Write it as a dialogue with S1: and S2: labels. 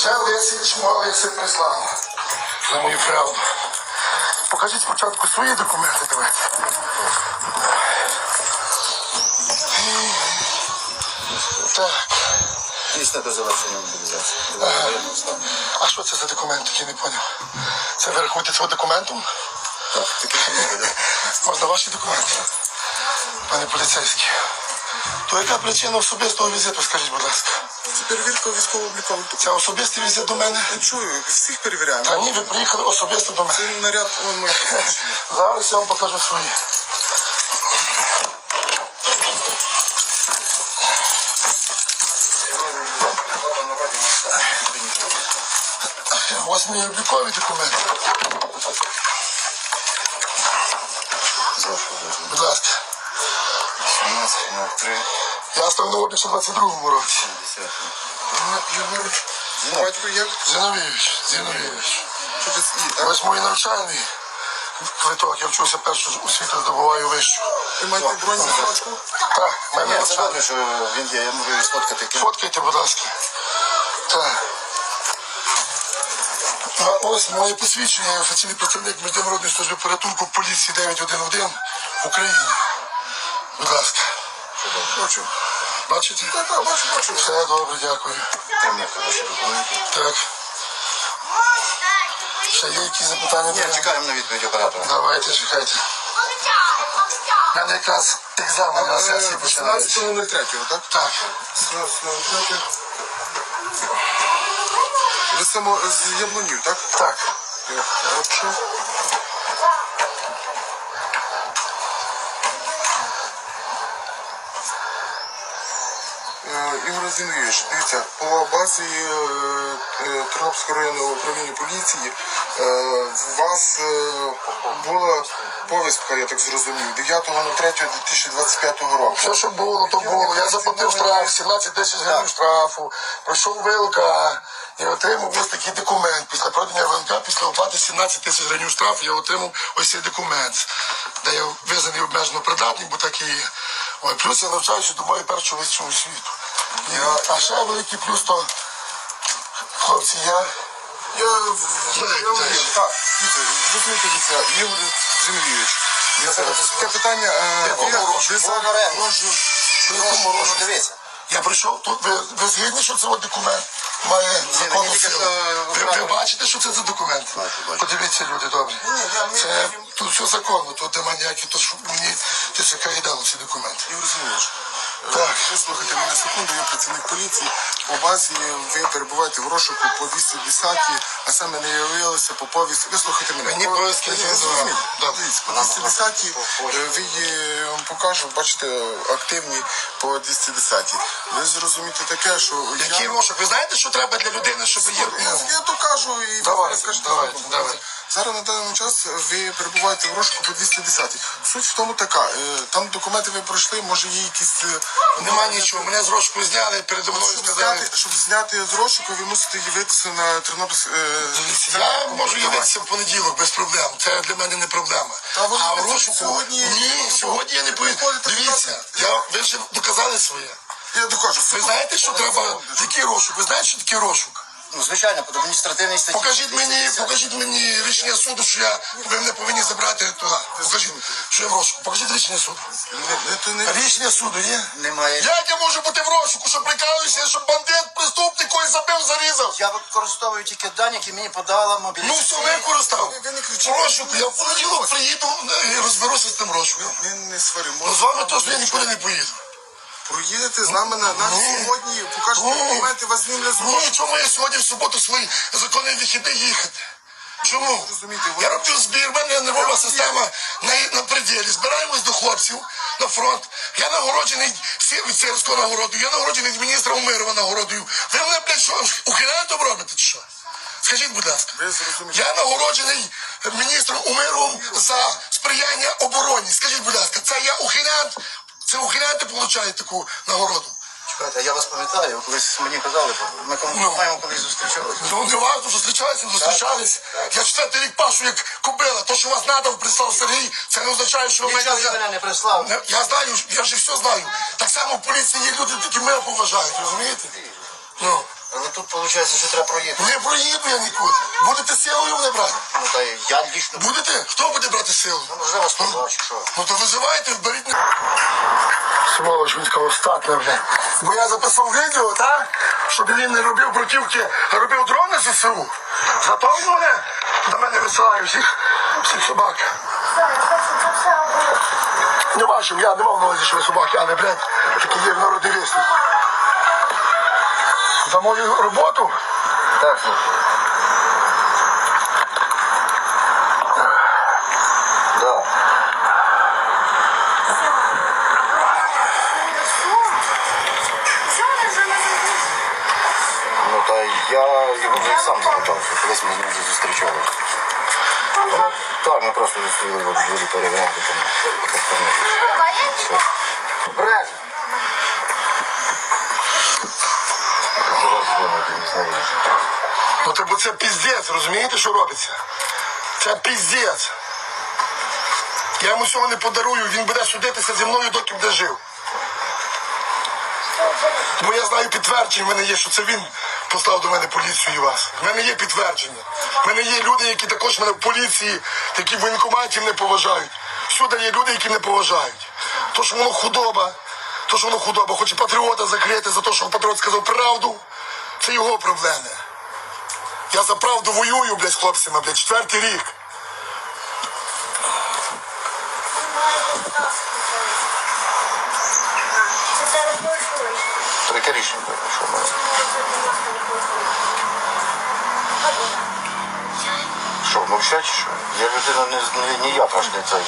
S1: Вже 10 чмолиці прислали за мою правду. Покажіть спочатку свої документи, давайте. Так.
S2: Після до завершення мобілізації. Воєнного.
S1: А що це за документ, який не поняв? Це ви рахуєте цього документом?
S2: Так, таке.
S1: Можна ваші документи? Пане поліцейський. То яка причина особистого візиту, скажіть, будь ласка?
S3: Це перевірка військово-облікових
S1: Це особистий візит до мене?
S3: Я чую, всіх перевіряємо.
S1: Та ні, ви приїхали особисто до мене.
S3: Це наряд он моє посвідчення.
S1: Зараз я вам покажу свої. Ось мої облікові документи. Будь ласка.
S2: 17, 03,
S1: Я став на ще в 22-му році.
S2: 10.
S3: Єгорович, батько як?
S1: Зіновійович, Зіновійович. Мій навчальний квиток. Я вчуся першу освіту, здобуваю вищу.
S3: Ви маєте бронь за сорочку?
S1: Так, мене
S2: Ні, це
S1: навчальний.
S2: що він є, я можу його сфоткати.
S1: Фоткайте, будь ласка. Так. А ось моє посвідчення, я офіційний представник Міжнародної служби порятунку поліції 911 в Україні. Будь ласка.
S3: Бачу.
S1: Бачите?
S3: Так, так, бачу, бачу.
S1: Все добре, дякую.
S2: Там є хороші документи.
S1: Так. Ще є якісь запитання?
S2: Ні, чекаємо на відповідь оператора.
S1: Давайте, чекайте. У мене якраз екзамен на сесії починається.
S3: 18.03, так?
S1: Так.
S3: 18.03. Ви само з Яблунів, так?
S1: Так.
S3: Хорошо. Е, Ігор Зіновійович, дивіться, по базі е, е, Тернопільського районного управління поліції е, у вас е, була повістка, я так зрозумів, 9.03.2025 року.
S1: Все, що було, то було. Я заплатив штраф, 17 тисяч гривень штрафу, пройшов ВЛК і отримав ось такий документ. Після продання ВЛК, після оплати 17 тисяч гривень штрафу, я отримав ось цей документ, де я визнаний обмежено придатний, бо так і є. Ой, плюс я навчаюся до моєї першого вищого світу. А ще великий плюс то, хлопці, я
S3: Я, я,
S1: Знаєте,
S3: так, дивіться, дивіться, Ігор Зіновійович. Це таке питання. е, ви- зараз
S2: Говоримо.
S3: можу-
S2: Дивіться.
S1: Я прийшов тут, ви, ви згідні, що це от документ має законну силу. Ви, ви бачите, що це за документ? Подивіться, люди добрі. Це тут все законно, тут немає ніякі, то що мені ТСК і дало ці документи.
S3: Ігор Зіновійович, е,
S1: Так.
S3: вислухайте секунду, я працівник поліції. По базі ви перебуваєте в розшуку по 210, а саме не явилися по повісті. Вислухайте мене.
S1: Мені повістки не.
S3: Дивіться, по 210 е, ви є, вам покажу, бачите, активні по 210. Ви зрозумієте таке, що
S1: Який
S3: я...
S1: розшук? Ви знаєте, що треба для людини, щоб є.
S3: Я, я докажу і
S1: Давайте,
S3: скажете,
S1: давайте, давайте.
S3: Зараз на даний час ви перебуваєте в розшуку по 210. Суть в тому така, е, там документи ви пройшли, може є якісь... е,
S1: Нема нічого. Мене з розшуку зняли, передо мною
S3: Щоб
S1: сказали.
S3: зняти, щоб зняти з розшуку, ви мусите явитися на Тернопільськ... е,
S1: Я можу явитися в понеділок без проблем. Це для мене не проблема.
S3: Та ви
S1: А в розшуку
S3: сьогодні-
S1: ні, сьогодні я не поїду. Дивіться, я ви вже доказали своє.
S3: Я докажу.
S1: Ви знаєте, що треба який розшук? Ви знаєте, що таке розшук?
S2: Ну, звичайно, по адміністративній статті.
S1: Покажіть мені, покажіть мені рішення суду, що я ви мене повинні забрати туди. Покажіть, що я в розшуку. Покажіть рішення суду.
S3: Не, не, не...
S1: Рішення суду є.
S2: Немає.
S1: Як я можу бути в розшуку, що прикалуюся, що бандит, преступник когось забив, зарізав?
S2: Я використовую тільки дані, які мені подала
S1: Ну
S2: мобілізація.
S1: все використав.
S3: Ви не кричіть.
S1: Розшук, я в понеділок приїду е, і розберуся з тим розшуком.
S3: Не, не сваримо.
S1: Ну з вами точно я нікуди не поїду.
S3: Проїдете з нами на, на
S1: Ні.
S3: сьогодні, покажете документи, вас знімлять з
S1: Ну чому я сьогодні в суботу свої законні вихідні їхати? Чому? Я роблю збір, в мене нервова система на, на пределі. Збираємось до хлопців на фронт. Я нагороджений всі- офіцерською нагородою, я нагороджений міністром Мирова нагородою. Ви мене, блядь, що, ухилянтом робите чи що? Скажіть, будь ласка. Я нагороджений міністром Умировим за сприяння обороні. Скажіть, будь ласка, це я ухилянт? Це ухиляєте, получають таку нагороду?
S2: Чекайте, я вас пам'ятаю, ви колись мені казали, ми кому
S1: Ну.
S2: маємо колись зустрічалися.
S1: Ну, не варто зустрічалися, не зустрічались. Я четвертий рік пашу як кобила. То, що вас надав, прислав Сергій, це не означає, що ви мене...
S2: Я мене не прислав.
S1: Не, Я знаю, я вже все знаю. Так само в поліції є люди, які мене поважають, розумієте? Ну,
S2: тут виходить, що треба проїхати.
S1: Не проїду я нікуди. Будете силою мене брати?
S2: Ну та я лічно
S1: Будете? Хто буде брати силу?
S2: Ну, можливо, сказав, чи що.
S1: Ну то визивайте, беріть. Сволоч він сказав, статна, блядь. Бо я записав відео, так? Щоб він не робив бруківки, а робив дрони ЗСУ. Зато він мене до мене висилає всіх, всіх собак. Не бачив, я не мав на увазі, що ви собаки, але, блядь, такі є в народі. За мою роботу
S2: Так, ну. Да. Ну та я його вже і сам запитав, що колись ми з ним вже зустрічали. Ну, так, ми просто зустріли в дворі перевіряти там. Обережно.
S1: Це піздець, розумієте, що робиться? Це піздець. Я йому цього не подарую, він буде судитися зі мною, доки буде жив. Бо я знаю підтвердження, в мене є, що це він послав до мене поліцію і вас. В мене є підтвердження. В мене є люди, які також мене в поліції, такі в воєнкоматі не поважають. Всюди є люди, які не поважають. То, що воно худоба, то, що воно худоба, хоче патріота закрити за те, що патріот сказав правду, це його проблеми. Я за правду воюю, блядь, хлопцями, блядь, четвертий рік.
S2: Рішення було, що? Що, мовчать чи що? Я людина не, не, не я аж не цей.